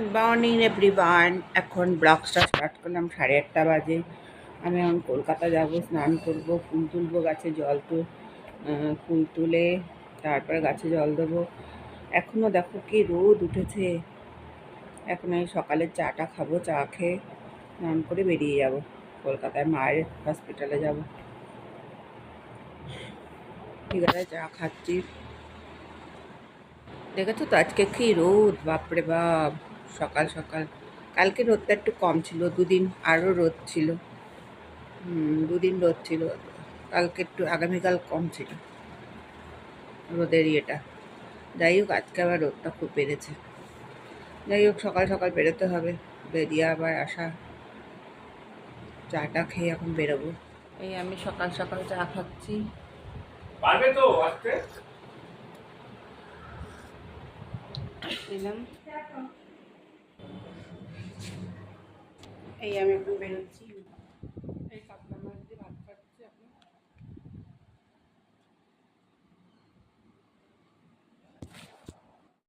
Morning everyone এখন ব্লগসটা start করলাম সাড়ে আটটা বাজে। আমি এখন কলকাতা যাব, স্নান করব, ফুল তুলবো, গাছে জল তুল ফুল তুলে, তারপরে গাছে জল দেবো। এখনও দেখো কি রোদ উঠেছে। এখন আমি সকালে চাটা খাব, চা খেয়ে স্নান করে বেরিয়ে যাব। কলকাতায় মায়ের হসপিটালে যাব। ঠিক আছে চা খাচ্ছি। দেখেছ তো আজকে কি রোদ? বাপরে বাপ! সকাল সকাল। কালকে রোদটা একটু কম ছিল দুদিন আরও রোদ ছিল। দুদিন রোদ ছিল। কালকে একটু আগামীকাল কম ছিল রোদের ইয়েটা। যাই হোক আজকে আবার রোদটা খুব বেড়েছে। যাই হোক সকাল সকাল বেরোতে হবে। বেরিয়ে আবার আসা। চাটা খেয়ে এখন বেরোবো। এই আমি সকাল সকাল চা খাচ্ছি। পারবে তো আসতে? এলাম। এই আমি এখন বেরোচ্ছি।